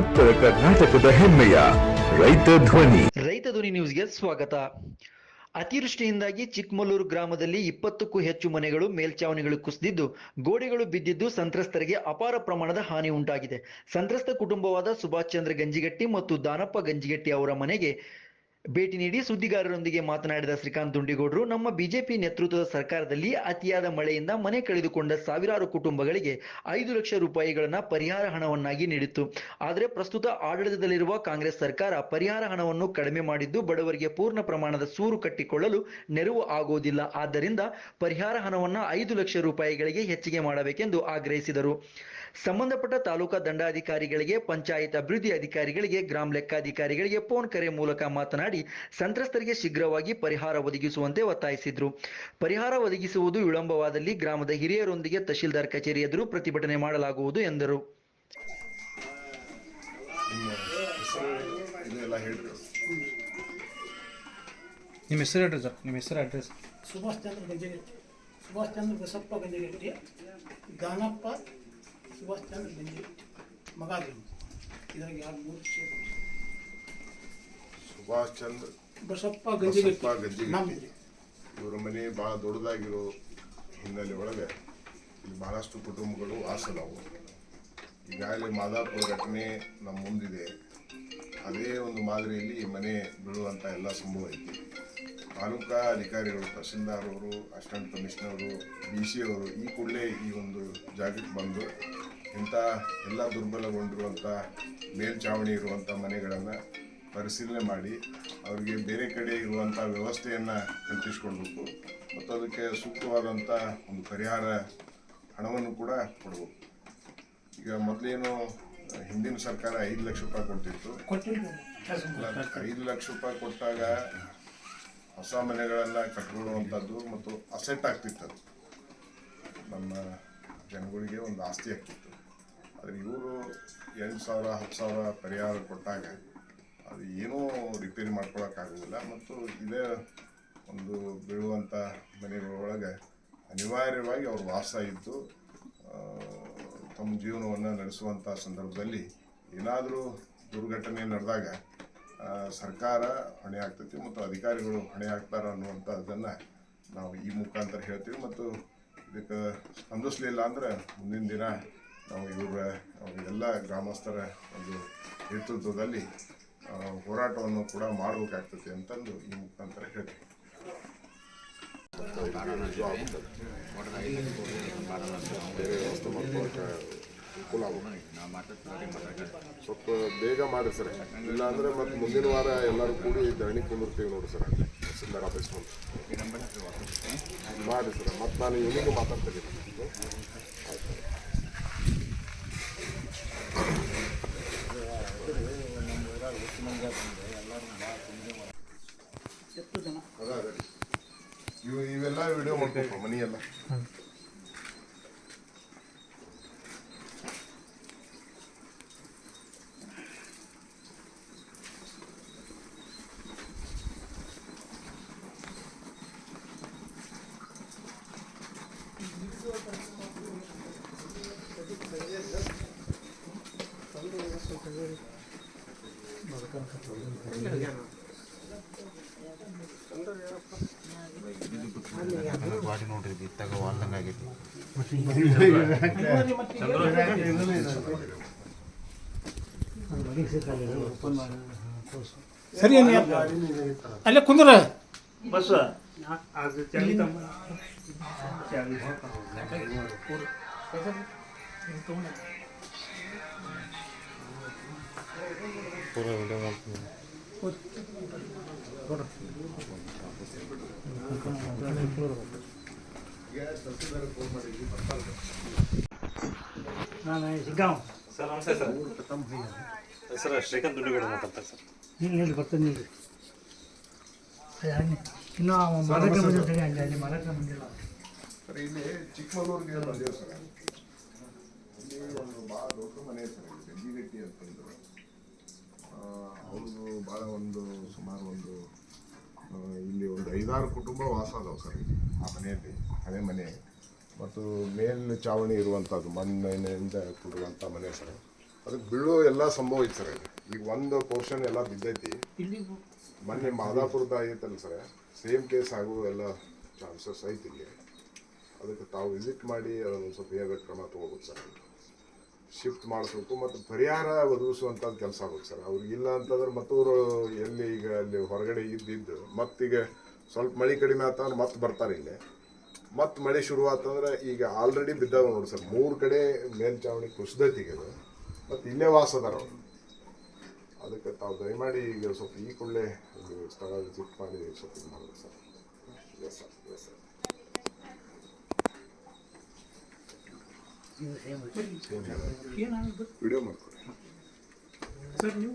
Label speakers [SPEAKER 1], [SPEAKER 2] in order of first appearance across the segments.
[SPEAKER 1] ಉತ್ತರ ಕರ್ನಾಟಕದ ಹೆಮ್ಮೆಯ ರೈತ ಧ್ವನಿ.
[SPEAKER 2] ರೈತ ಧ್ವನಿ ನ್ಯೂಸ್ಗೆ ಸ್ವಾಗತ. ಅತಿವೃಷ್ಟಿಯಿಂದಾಗಿ ಚಿಕ್ಕಮಲ್ಲೂರು ಗ್ರಾಮದಲ್ಲಿ ಇಪ್ಪತ್ತಕ್ಕೂ ಹೆಚ್ಚು ಮನೆಗಳು ಮೇಲ್ಛಾವಣಿಗಳು ಕುಸಿದಿದ್ದು, ಗೋಡೆಗಳು ಬಿದ್ದಿದ್ದು ಸಂತ್ರಸ್ತರಿಗೆ ಅಪಾರ ಪ್ರಮಾಣದ ಹಾನಿ ಉಂಟಾಗಿದೆ. ಸಂತ್ರಸ್ತ ಕುಟುಂಬವಾದ ಸುಭಾಷ್ ಚಂದ್ರ ಗಂಜಿಗಟ್ಟಿ ಮತ್ತು ದಾನಪ್ಪ ಗಂಜಿಗಟ್ಟಿ ಅವರ ಮನೆಗೆ ಭೇಟಿ ನೀಡಿ ಸುದ್ದಿಗಾರರೊಂದಿಗೆ ಮಾತನಾಡಿದ ಶ್ರೀಕಾಂತ್ ದುಂಡಿಗೌಡರು, ನಮ್ಮ ಬಿಜೆಪಿ ನೇತೃತ್ವದ ಸರ್ಕಾರದಲ್ಲಿ ಅತಿಯಾದ ಮಳೆಯಿಂದ ಮನೆ ಕಳೆದುಕೊಂಡ ಸಾವಿರಾರು ಕುಟುಂಬಗಳಿಗೆ ಐದು ಲಕ್ಷ ರೂಪಾಯಿಗಳನ್ನ ಪರಿಹಾರ ಹಣವನ್ನಾಗಿ ನೀಡಿತ್ತು. ಆದರೆ ಪ್ರಸ್ತುತ ಆಡಳಿತದಲ್ಲಿರುವ ಕಾಂಗ್ರೆಸ್ ಸರ್ಕಾರ ಪರಿಹಾರ ಹಣವನ್ನು ಕಡಿಮೆ ಮಾಡಿದ್ದು ಬಡವರಿಗೆ ಪೂರ್ಣ ಪ್ರಮಾಣದ ಸೂರು ಕಟ್ಟಿಕೊಳ್ಳಲು ನೆರವು ಆಗುವುದಿಲ್ಲ ಆದ್ದರಿಂದ ಪರಿಹಾರ ಹಣವನ್ನು ಐದು ಲಕ್ಷ ರೂಪಾಯಿಗಳಿಗೆ ಹೆಚ್ಚಿಗೆ ಮಾಡಬೇಕೆಂದು ಆಗ್ರಹಿಸಿದರು. ಸಂಬಂಧಪಟ್ಟ ತಾಲೂಕಾ ದಂಡಾಧಿಕಾರಿಗಳಿಗೆ, ಪಂಚಾಯತ್ ಅಭಿವೃದ್ಧಿ ಅಧಿಕಾರಿಗಳಿಗೆ, ಗ್ರಾಮ ಲೆಕ್ಕಾಧಿಕಾರಿಗಳಿಗೆ ಫೋನ್ ಕರೆ ಮೂಲಕ ಮಾತನಾಡಿ ಸಂತ್ರಸ್ತರಿಗೆ ಶೀಘ್ರವಾಗಿ ಪರಿಹಾರ ಒದಗಿಸುವಂತೆ ಒತ್ತಾಯಿಸಿದ್ರು. ಪರಿಹಾರ ಒದಗಿಸುವುದು ವಿಳಂಬವಾದಲ್ಲಿ ಗ್ರಾಮದ ಹಿರಿಯರೊಂದಿಗೆ ತಹಶೀಲ್ದಾರ್ ಕಚೇರಿ ಎದುರು ಪ್ರತಿಭಟನೆ ಮಾಡಲಾಗುವುದು ಎಂದರು.
[SPEAKER 3] ನಿಮ್ಮ ಹೆಸರು ಹೇಳ್ರಿ ಸರ್ ನಿಮ್ಮ ಹೆಸರು ಅಡ್ರೆಸ್?
[SPEAKER 4] ಸುಭಾಷ್ ಚಂದ್ರ ಗಂಜಗಟ್ಟಿ ಸುಭಾಷ್ ಚಂದ್ರ ಬಸಪ್ಪ ಗಂಜಗಟ್ಟಿ ಗಾನಪ್ಪ ಸುಭಾಷ್ ಚಂದ್ರ ಗಂಜಗಟ್ಟಿ ಮಗಾದ್ರಿ. ಇದ್ರಾಗ ಯಾರು ಮೂರು ಕ್ಷೇತ್ರ.
[SPEAKER 5] ಸುಭಾಷ್ ಚಂದ
[SPEAKER 4] ಬಸಪ್ಪ
[SPEAKER 5] ಬಸಪ್ಪ
[SPEAKER 4] ಗಂಜಗಟ್ಟಿ
[SPEAKER 5] ಇವರ ಮನೆ ಭಾಳ ದೊಡ್ಡದಾಗಿರೋ ಹಿನ್ನೆಲೆ ಒಳಗೆ ಇಲ್ಲಿ ಬಹಳಷ್ಟು ಕುಟುಂಬಗಳು ವಾಸದವು ಈಗಾಗಲೇ ಮಾದಾಪುರ ಘಟನೆ ನಮ್ಮ ಮುಂದಿದೆ. ಅದೇ ಒಂದು ಮಾದರಿಯಲ್ಲಿ ಈ ಮನೆ ಬೀಳುವಂಥ ಎಲ್ಲ ಸಂಭವ ಐತಿ. ತಾಲೂಕಾ ಅಧಿಕಾರಿಗಳು ತಹಸೀಲ್ದಾರ್ ಅವರು ಅಸಿಸ್ಟೆಂಟ್ ಕಮಿಷನರು ಡಿ ಸಿ ಅವರು ಈ ಕೂಡಲೇ ಈ ಒಂದು ಜಾಗಕ್ಕೆ ಬಂದು ಇಂಥ ಎಲ್ಲ ದುರ್ಬಲಗೊಂಡಿರುವಂಥ ಮೇಲ್ಚಾವಣಿ ಇರುವಂಥ ಮನೆಗಳನ್ನು ಪರಿಶೀಲನೆ ಮಾಡಿ ಅವರಿಗೆ ಬೇರೆ ಕಡೆ ಇರುವಂಥ ವ್ಯವಸ್ಥೆಯನ್ನು ಕಲ್ಪಿಸ್ಕೊಳ್ಬೇಕು ಮತ್ತು ಅದಕ್ಕೆ ಸೂಕ್ತವಾದಂಥ ಒಂದು ಪರಿಹಾರ ಹಣವನ್ನು ಕೂಡ ಕೊಡಬೇಕು. ಈಗ ಮೊದಲೇನು ಹಿಂದಿನ ಸರ್ಕಾರ ಐದು ಲಕ್ಷ ರೂಪಾಯಿ ಕೊಡ್ತಿತ್ತು. ಐದು ಲಕ್ಷ ರೂಪಾಯಿ ಕೊಟ್ಟಾಗ ಹೊಸ ಮನೆಗಳೆಲ್ಲ ಕಟ್ಕೊಳ್ಳುವಂಥದ್ದು ಮತ್ತು ಅಸೆಟ್ ಆಗ್ತಿತ್ತು ನಮ್ಮ ಜನಗಳಿಗೆ ಒಂದು ಆಸ್ತಿ ಆಗ್ತಿತ್ತು. ಆದರೆ ಇವರು ಎಂಟು ಸಾವಿರ, ಹತ್ತು ಸಾವಿರ ಪರಿಹಾರ ಕೊಟ್ಟಾಗ ಅದು ಏನೂ ರಿಪೇರಿ ಮಾಡ್ಕೊಳಕ್ಕಾಗೋದಿಲ್ಲ. ಮತ್ತು ಇದೇ ಒಂದು ಬೀಳುವಂಥ ಮನೆಗಳೊಳಗೆ ಅನಿವಾರ್ಯವಾಗಿ ಅವರು ವಾಸ ಇದ್ದು ತಮ್ಮ ಜೀವನವನ್ನು ನಡೆಸುವಂಥ ಸಂದರ್ಭದಲ್ಲಿ ಏನಾದರೂ ದುರ್ಘಟನೆ ನಡೆದಾಗ ಸರ್ಕಾರ ಹೊಣೆ ಆಗ್ತೈತಿ ಮತ್ತು ಅಧಿಕಾರಿಗಳು ಹೊಣೆ ಆಗ್ತಾರ ಅನ್ನುವಂಥದ್ದನ್ನು ನಾವು ಈ ಮುಖಾಂತರ ಹೇಳ್ತೀವಿ. ಮತ್ತು ಇದಕ್ಕೆ ಸ್ಪಂದಿಸಲಿಲ್ಲ ಅಂದ್ರೆ ಮುಂದಿನ ದಿನ ನಾವು ಇವರ ಎಲ್ಲ ಗ್ರಾಮಸ್ಥರ ಒಂದು ನೇತೃತ್ವದಲ್ಲಿ ಹೋರಾಟವನ್ನು ಕೂಡ ಮಾಡಬೇಕಾಗ್ತದೆ ಅಂತಂದು ಈ ಮುಖಾಂತರ ಹೇಳಿ ಬೇರೆ ವ್ಯವಸ್ಥೆ ಅನುಕೂಲ ಆಗುತ್ತೆ ಸ್ವಲ್ಪ ಬೇಗ ಮಾಡಿರಿ ಸರ್. ಇಲ್ಲ ಅಂದ್ರೆ ಮತ್ತೆ ಮುಂದಿನ ವಾರ ಎಲ್ಲರೂ ಕೂಡಿ ಧರಣಿ ಕುಂದಿರ್ತೀವಿ ನೋಡಿ ಸರ್. ತಹಸೀಲ್ದಾರ್ ಆಫೀಸ್ ಮುಂದೆ ಮಾಡಿ ಸರ್. ಮತ್ತೆ ನಾನು ಇವನಿಗೂ ಮಾತಾಡ್ತೀನಿ. ಇವೆಲ್ಲ ವಿಡಿಯೋ ಮಾಡ್ಬೇಕು ಮನಿ ಎಲ್ಲ
[SPEAKER 6] ಗಾಡಿ ನೋಡ್ರಿ ಇತ್ತಾಗ ವಾಲ್ದಂಗ ಆಗೈತಿ
[SPEAKER 4] ಸರಿ ಅಲ್ಲೇ ಕುಂದ್ರ ನಾನು ಸಿಗ್ಗಾಂವ್.
[SPEAKER 3] ಸರ್ ನಮಸ್ತೆ ಸರ್. ಸರ್ ಶ್ರೀಕಾಂತ್ ದುಡ್ಡುಗೌಡ ಮಾತಾಡ್ತಾರೆ ಸರ್.
[SPEAKER 4] ನೀನು ಹೇಳಿ ಬರ್ತಾನೆ ನೀನು ಇನ್ನೂ ಮರಕ್ಕೆ ಬಂದಿರ್ತೀನಿ ಅಲ್ಲಿ ಅಲ್ಲಿ ಮರಕ್ಕೆ ಬಂದಿಲ್ಲ
[SPEAKER 5] ಸರ್. ಇಲ್ಲಿ ಚಿಕ್ಕಮಗಳೂರಿಗೆ ಬಂದೇವು ಸರ್ ಇಲ್ಲಿ ಒಂದು ಭಾಳ ದೊಡ್ಡ ಮನೆ ಸರ್ ಗಂಜಿಗಟ್ಟಿ ಅಂತಂದು ಅವ್ರದ್ದು ಭಾಳ ಒಂದು ಸುಮಾರು ಒಂದು ಆ, ಐದಾರು ಕುಟುಂಬ ವಾಸ ಅದಾವೆ ಸರ್ ಆ ಮನೆಯಲ್ಲಿ ಹಳೆ ಮನೆ. ಮತ್ತು ಮೇಲಿನ ಚಾವಣಿ ಇರುವಂಥದ್ದು ಮಣ್ಣಿನಿಂದ ಕೂಡಿರುವಂಥ ಮನೆ ಸರ್. ಅದಕ್ಕೆ ಬೀಳೋ ಎಲ್ಲ ಸಂಭವ ಐತೆ ಸರ್. ಈಗ ಒಂದು ಪೋರ್ಷನ್ ಎಲ್ಲ ಬಿದ್ದೈತಿ.
[SPEAKER 4] ಇಲ್ಲಿ
[SPEAKER 5] ಮೊನ್ನೆ ಮಾದಾಪುರದ ಐತಲ್ಲ ಸರ್ ಸೇಮ್ ಕೇಸ್ ಆಗೋ ಎಲ್ಲ ಚಾನ್ಸಸ್ ಐತಿ ಇಲ್ಲಿ. ಅದಕ್ಕೆ ತಾವು ವಿಸಿಟ್ ಮಾಡಿ ಅದನ್ನು ಸ್ವಲ್ಪ ಏನಾದ್ರು ಕ್ರಮ ತೊಗೋಬೇಕು ಸರ್. ಶಿಫ್ಟ್ ಮಾಡಿಸ್ಬೇಕು ಮತ್ತು ಪರಿಹಾರ ಒದಗಿಸುವಂಥದ್ದು ಕೆಲಸ ಆಗ್ಬೇಕು ಸರ್. ಅವ್ರಿಗಿಲ್ಲ ಅಂತಂದ್ರೆ ಮತ್ತೂರು ಎಲ್ಲಿ ಈಗ ಅಲ್ಲಿ ಹೊರಗಡೆ ಇದ್ದಿದ್ದು ಮತ್ತೀಗ ಸ್ವಲ್ಪ ಮಳೆ ಕಡಿಮೆ ಆತಂದ್ರೆ ಮತ್ತೆ ಬರ್ತಾರೆ ಇಲ್ಲಿ. ಮತ್ತೆ ಮಳೆ ಶುರು ಆತಂದ್ರೆ ಈಗ ಆಲ್ರೆಡಿ ಬಿದ್ದಾವ ನೋಡಿ ಸರ್. ಮೂರು ಕಡೆ ಮೇಲ್ಚಾವಣಿ ಕುಸಿದೈತಿ ಈಗ ಅದು ಮತ್ತು ಇಲ್ಲೇ ವಾಸ ಅದಾರ ಅವರು. ಅದಕ್ಕೆ ತಾವು ದಯಮಾಡಿ ಈಗ ಸ್ವಲ್ಪ ಈ ಕೂಡಲೇ ಒಂದು ಸ್ಥಳ ವಿಸಿಟ್ ಮಾಡಿ ಸ್ವಲ್ಪ ಇದು ಮಾಡಬೇಕು sir. Yes sir yes sir video ಮಾಡ್ಕೊಡಿ.
[SPEAKER 4] ಸರ್ ನೀವು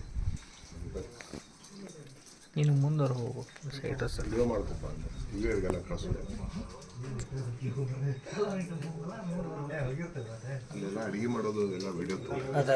[SPEAKER 7] ನೀನು ಮುಂದರ ಹೋಗ್ಬೇಕು
[SPEAKER 5] ಸ್ಟೇಟಸ್ ಅಡಿಗೆ ಮಾಡೋದು ಎಲ್ಲ ವಿಡಿಯೋ
[SPEAKER 7] ಅದ